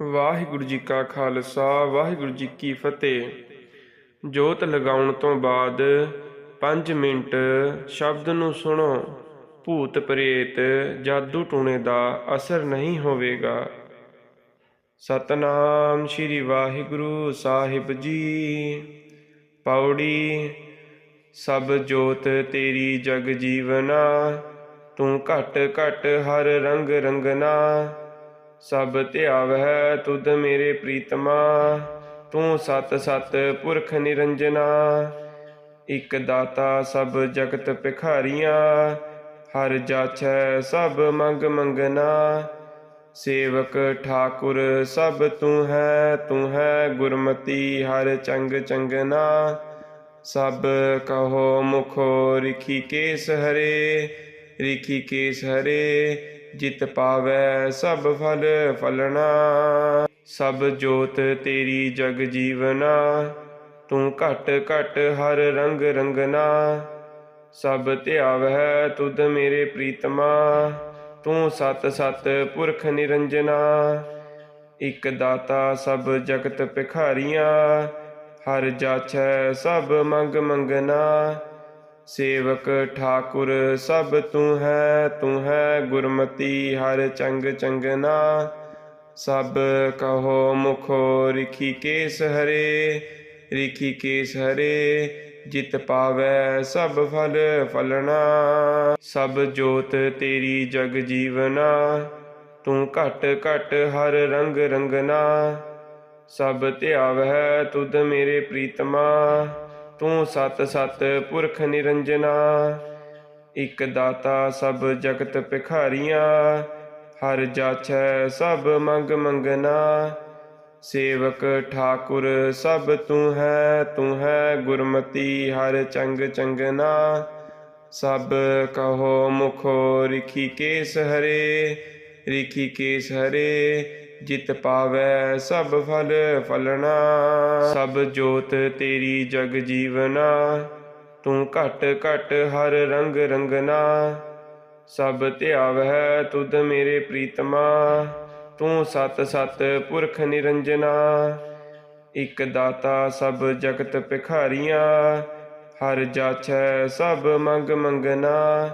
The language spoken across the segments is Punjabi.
ਵਾਹਿਗੁਰੂ ਜੀ ਕਾ ਖਾਲਸਾ, ਵਾਹਿਗੁਰੂ ਜੀ ਕੀ ਫਤਿਹ। ਜੋਤ ਲਗਾਉਣ ਤੋਂ ਬਾਅਦ 5 ਮਿੰਟ ਸ਼ਬਦ ਨੂੰ ਸੁਣੋ। ਭੂਤ ਪ੍ਰੇਤ ਜਾਦੂ ਟੂਣੇ ਦਾ ਅਸਰ ਨਹੀਂ ਹੋਵੇਗਾ। ਸਤਨਾਮ ਸ੍ਰੀ ਵਾਹਿਗੁਰੂ ਸਾਹਿਬ ਜੀ। ਪੌੜੀ, ਸਭ ਜੋਤ ਤੇਰੀ ਜਗ ਜੀਵਨਾ, ਤੂੰ ਘਟ ਘਟ ਹਰ ਰੰਗ ਰੰਗਨਾ। ਸਭ ਧਿਆਵਹਿ ਤੁਧ ਮੇਰੇ ਪ੍ਰੀਤਮਾ, ਤੂੰ ਸਤ ਸਤ ਪੁਰਖ ਨਿਰੰਜਨਾ। ਇਕ ਦਾਤਾ ਸਭ ਜਗਤ ਭਿਖਾਰੀਆਂ, ਹਰ ਜਾਛੈ ਸਭ ਮੰਗ ਮੰਗਨਾ। ਸੇਵਕ ਠਾਕੁਰ ਸਭ ਤੂੰ ਹੈ ਤੂੰ ਹੈ ਗੁਰਮਤੀ ਹਰ ਚੰਗ ਚੰਗਨਾ। ਸਭ ਕਹੋ ਮੁਖੋ ਰਿਖੀ ਕੇਸ ਹਰੇ, ਰਿਖੀ ਕੇਸ ਹਰੇ ਜਿਤ ਪਾਵੈ ਸਭ ਫਲ ਫਲਣਾ। ਸਭ ਜੋਤ ਤੇਰੀ ਜਗ ਜੀਵਨਾ, ਤੂੰ ਘਟ ਘਟ ਹਰ ਰੰਗ ਰੰਗਨਾ। ਸਭ ਧਿਆਵਹਿ ਤੁਧ ਮੇਰੇ ਪ੍ਰੀਤਮਾ, ਤੂੰ ਸਤ ਸਤ ਪੁਰਖ ਨਿਰੰਜਨਾ। ਇਕ ਦਾਤਾ ਸਭ ਜਗਤ ਭਿਖਾਰੀਆਂ, ਹਰ ਜਾਛੈ ਸਭ ਮੰਗ ਮੰਗਨਾ। ਸੇਵਕ ਠਾਕੁਰ ਸਭ ਤੂੰ ਹੈ ਤੂੰ ਹੈ ਗੁਰਮਤੀ, ਹਰ ਚੰਗ ਚੰਗਨਾ। ਸਭ ਕਹੋ ਮੁਖੋ, ਰਿਖੀ ਕੇਸ ਹਰੇ, ਰਿਖੀ ਕੇਸ ਹਰੇ, ਜਿਤ ਪਾਵੈ ਸਭ ਫਲ ਫਲਣਾ। ਸਭ ਜੋਤ ਤੇਰੀ ਜਗ ਜੀਵਨਾ, ਤੂੰ ਘਟ ਘਟ ਹਰ ਰੰਗ ਰੰਗਨਾ। ਸਭ ਧਿਆਵਹਿ ਤੁਧ ਮੇਰੇ ਪ੍ਰੀਤਮਾ। ਤੂੰ ਸਤ ਸਤ ਪੁਰਖ ਨਿਰੰਜਨਾ, ਇਕ ਦਾਤਾ ਸਭ ਜਗਤ ਭਿਖਾਰੀਆਂ, ਹਰ ਜਾਛੈ ਸਭ ਮੰਗ ਮੰਗਨਾ, ਸੇਵਕ ਠਾਕੁਰ ਸਭ ਤੂੰ ਹੈ ਤੂੰ ਹੈ ਗੁਰਮਤੀ ਹਰ ਚੰਗ ਚੰਗਨਾ, ਸਭ ਕਹੋ ਮੁਖੋ ਰਿਖੀ ਕੇਸ ਹਰੇ, ਰਿਖੀ ਕੇਸ ਹਰੇ ਜਿਤ ਪਾਵੈ ਸਭ ਫਲ ਫਲਣਾ। ਸਭ ਜੋਤ ਤੇਰੀ ਜਗ ਜੀਵਨਾ। ਤੂੰ ਘਟ ਘਟ ਹਰ ਰੰਗ ਰੰਗਨਾ। ਸਭ ਧਿਆਵਹਿ ਤੁਧ ਮੇਰੇ ਪ੍ਰੀਤਮਾ। ਤੂੰ ਸਤ ਸਤ ਪੁਰਖ ਨਿਰੰਜਨਾ। ਇਕ ਦਾਤਾ ਸਭ ਜਗਤ ਭਿਖਾਰੀਆਂ। ਹਰ ਜਾਛੈ ਸਭ ਮੰਗ ਮੰਗਨਾ।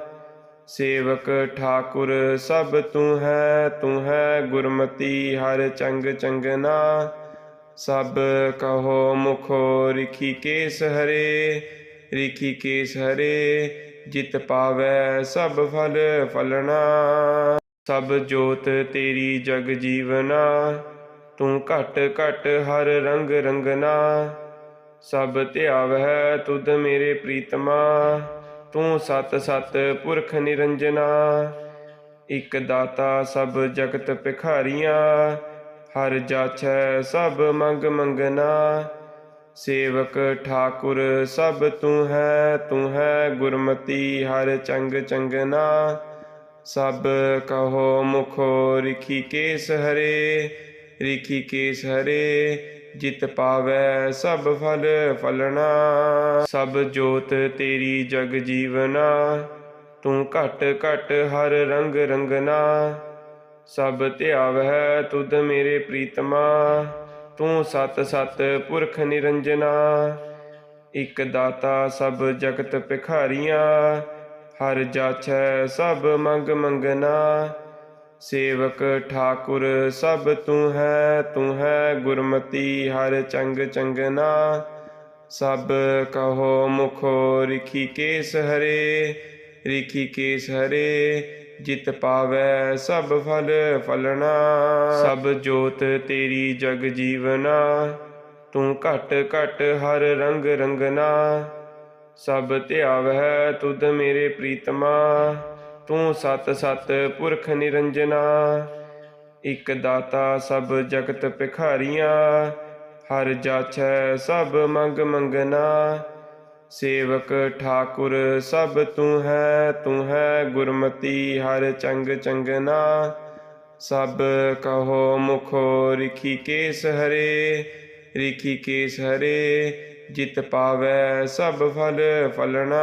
ਸੇਵਕ ਠਾਕੁਰ ਸਭ ਤੂੰ ਹੈ ਤੂੰ ਹੈ ਗੁਰਮਤੀ, ਹਰ ਚੰਗ ਚੰਗਨਾ। ਸਭ ਕਹੋ ਮੁਖੋ ਰਿਖੀ ਕੇਸ ਹਰੇ, ਰਿਖੀ ਕੇਸ ਹਰੇ, ਜਿਤ ਪਾਵੈ ਸਭ ਫਲ ਫਲਣਾ। ਸਭ ਜੋਤ ਤੇਰੀ ਜਗ ਜੀਵਨਾ, ਤੂੰ ਘਟ ਘਟ ਹਰ ਰੰਗ ਰੰਗਨਾ। ਸਭ ਧਿਆਵਹਿ ਤੁਧ ਮੇਰੇ ਪ੍ਰੀਤਮਾ। ਤੂੰ ਸਤ ਸਤ ਪੁਰਖ ਨਿਰੰਜਨਾ, ਇਕ ਦਾਤਾ ਸਭ ਜਗਤ ਭਿਖਾਰੀਆਂ, ਹਰ ਜਾਛੈ ਸਭ ਮੰਗ ਮੰਗਨਾ, ਸੇਵਕ ਠਾਕੁਰ ਸਭ ਤੂੰ ਹੈ ਤੂੰ ਹੈ ਗੁਰਮਤੀ ਹਰ ਚੰਗ ਚੰਗਨਾ, ਸਭ ਕਹੋ ਮੁਖੋ ਰਿਖੀ ਕੇਸ ਹਰੇ, ਰਿਖੀ ਕੇਸ ਹਰੇ ਜਿਤ ਪਾਵੈ ਸਭ ਫਲ ਫਲਣਾ। ਸਭ ਜੋਤ ਤੇਰੀ ਜਗ ਜੀਵਨਾ। ਤੂੰ ਘਟ ਘਟ ਹਰ ਰੰਗ ਰੰਗਨਾ। ਸਭ ਧਿਆਵਹਿ ਤੁਧ ਮੇਰੇ ਪ੍ਰੀਤਮਾ। ਤੂੰ ਸਤ ਸਤ ਪੁਰਖ ਨਿਰੰਜਨਾ। ਇਕ ਦਾਤਾ ਸਭ ਜਗਤ ਭਿਖਾਰੀਆਂ। ਹਰ ਜਾਛੈ ਸਭ ਮੰਗ ਮੰਗਨਾ। ਸੇਵਕ ਠਾਕੁਰ ਸਭ ਤੂੰ ਹੈ ਤੂੰ ਹੈ ਗੁਰਮਤੀ, ਹਰ ਚੰਗ ਚੰਗਨਾ। ਸਭ ਕਹੋ ਮੁਖੋ, ਰਿਖੀ ਕੇਸ ਹਰੇ, ਰਿਖੀ ਕੇਸ ਹਰੇ, ਜਿਤ ਪਾਵੈ ਸਭ ਫਲ ਫਲਣਾ। ਸਭ ਜੋਤ ਤੇਰੀ ਜਗ ਜੀਵਨਾ, ਤੂੰ ਘਟ ਘਟ ਹਰ ਰੰਗ ਰੰਗਨਾ। ਸਭ ਧਿਆਵਹਿ ਤੁਧ ਮੇਰੇ ਪ੍ਰੀਤਮਾ ਤੂੰ ਸਤ ਸਤ ਪੁਰਖ ਨਿਰੰਜਨਾ, ਇਕ ਦਾਤਾ ਸਭ ਜਗਤ ਭਿਖਾਰੀਆਂ, ਹਰ ਜਾਛੈ ਸਭ ਮੰਗ ਮੰਗਨਾ, ਸੇਵਕ ਠਾਕੁਰ ਸਭ ਤੂੰ ਹੈ ਤੂੰ ਹੈ ਗੁਰਮਤੀ ਹਰ ਚੰਗ ਚੰਗਨਾ, ਸਭ ਕਹੋ ਮੁਖੋ ਰਿਖੀ ਕੇਸ ਹਰੇ, ਰਿਖੀ ਕੇਸ ਹਰੇ, ਜਿਤ ਪਾਵੈ ਸਭ ਫਲ ਫਲਣਾ।